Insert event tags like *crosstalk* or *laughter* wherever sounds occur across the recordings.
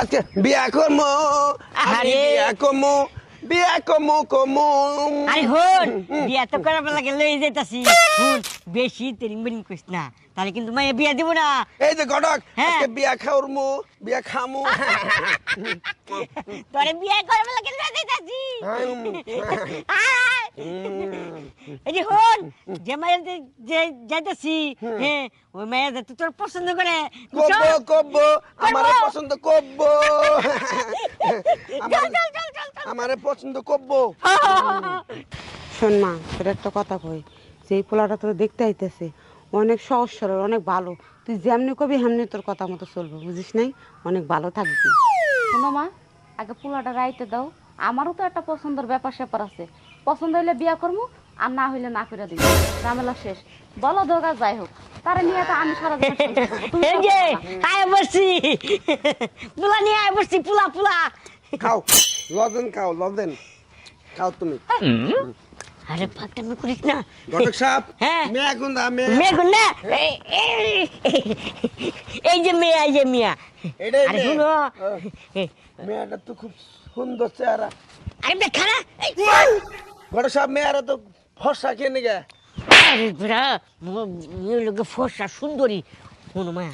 আজকে বিয়া করমু। আরে। বিয়া করমু। বিয়া করমু করমু। আরে হন বিয়া তো করার বেলা গেলে এই যেতাছি হুন বেশি তেরিং বেরিং করিস না। তাহলে কিন্তু মাইয়া বিয়া দিব না। এই যে ঘটক হ্যাঁ। আজকে বিয়া খাওরমু বিয়া খামু। *laughs* তোরে বিয়া করার বেলা গেলে যেতাছি এই যে হন যে মাইয়া যে- যে যাইতাছি হ্যাঁ ওই যাতে তোর পছন্দ করে কব্বো কব্বো আমারে। পছন্দ কব্বো। আমারে পছন্দ কব্বো। শোন মা তোর একটা কথা কই যে পোলাটা তোর দেখতে আইতেছে অনেক সহজ সরল অনেক ভালো। তুই যেমনি কবি হেমনি তোর কথা মতো চলবে বুঝিস নাই? অনেক ভালো থাকবি। শোনো মা আগে পোলাটা রাইতে দাও। আমারও তো একটা পছন্দের ব্যাপার স্যাপার আছে। পছন্দ হইলে বিয়া করব আর না হইলে না করে দিব ঝামেলা শেষ। বলো দোকা যাই হোক। তারা নিয়ে তো আমি সারা জীবন সংসার এই যে আয় বসছি। পুলা নিয়ে আয় বসছি পুলা পুলা। খাও। লদেন খাও লদেন খাও তুমি। আরে ফাটামি করিস না। ঘটক সাহেব হ্যাঁ। না এই- যে মেয়ে এই যে মিয়া। আরে মেয়ে। শুনো। আহ, তো খুব সুন্দর চেহারা। আরে ঘটক সাহেব মেয়েরা তো ফর্সা খেয়ে নিগে লোকে ফর্সা সুন্দরী। শোনো মা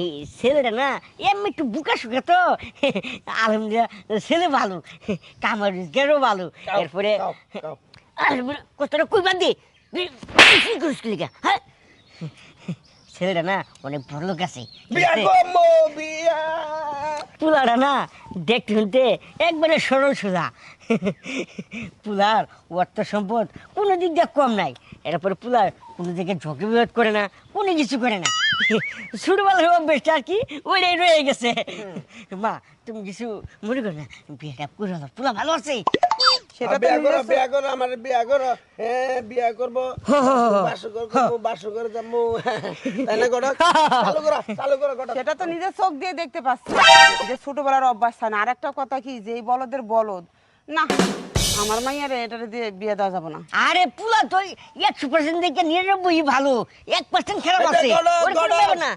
এই ছেলেটা না এমনি একটু বুকা সুখা তো। আলহামদুলিল্লাহ ছেলে ভালো কামার রোজগারও ভালো। এরপরে বেড়া কতটা কই বাদ দি। কি করিস কি হ্যাঁ? ছেলেটা না অনেক বড় লোক আছে? পুলাটা না দেখতে শুনতে একবারে সরল সোজা। পুলার অর্থ সম্পদ কোনো দিক দিয়ে কম নাই। এরপরে পুলার কোনো দিকে ঝকে বিরোধ করে না কোনো কিছু করে না। ছোটবেলার অভ্যেসটা আর কি ওইটাই রয়ে গেছে। মা তুমি কিছু মনে করো না? বিয়েটা করে পুলা ভালো আছে। সেটা বিয়া করো বিয়া করো আমার বিয়া করো। হ্যাঁ বিয়া করব বাসর করে যাব। তাই না চালু করো চালু করো সেটা তো নিজের চোখ দিয়ে দেখতে পাচ্ছি। যে ছোটবেলার অভ্যাস থাকে না। আর একটা কথা কি যে এই বলদের বলদ না আমার মাইয়ারে এটা দিয়ে বিয়ে দেওয়া যাবে না। আরে পুলা তো একশো পার্সেন্ট দেখে নিরানব্বই ভালো। এক পার্সেন্ট খারাপ আছে। না।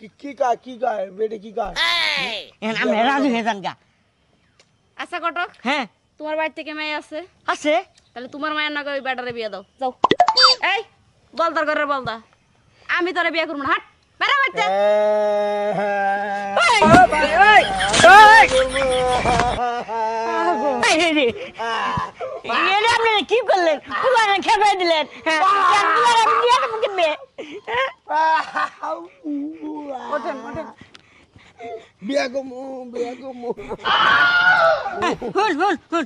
কি- কি কাজ কি কাজ বেটে কি এখন আমরা রাজু হয়ে যান গা। আচ্ছা কটক হ্যাঁ। তোমার বাড়ি থেকে মেয়ে আছে? আছে। তাহলে তোমার মায়ের নাকি ওই বেটারে বিয়ে দাও। যাও। এই বলদার ঘরের বলদা। আমি তোরে বিয়ে করব না হাট। বেড়া বাড়িতে। আপনারা কি করলেন? পুলারে খেপাই দিলেন। হ্যাঁ? ওঠেন ওঠেন। বিয়া করব বিয়া করব হুন, হুন, হুন।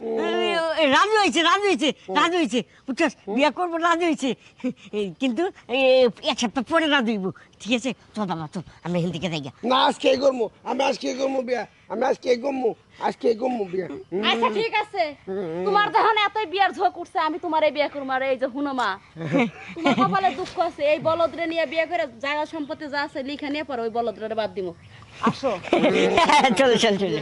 রাজু হয়েছে রাজু হয়েছে রাজু হয়েছে বুঝছস বিয়ে করব রাজু হয়েছে কিন্তু এক সপ্তাহ পরে রাজু হইব ঠিক আছে চল বাবা চল আমরা এখান থেকে যাই না আজকে করব আমি আজকে করব বিয়া আমি আজকে করব আজকে করব বিয়া আচ্ছা ঠিক আছে তোমার যখন এতই বিয়ার ঝোঁক উঠছে আমি তোমার এই বিয়ে করব আর এই যে হুনো মা তোমার কপালে দুঃখ আছে এই বলদরে নিয়ে বিয়ে করে জায়গা সম্পত্তি যা আছে লিখে নিয়ে পরে ওই বলদরে বাদ দিব আসো চলো চল চল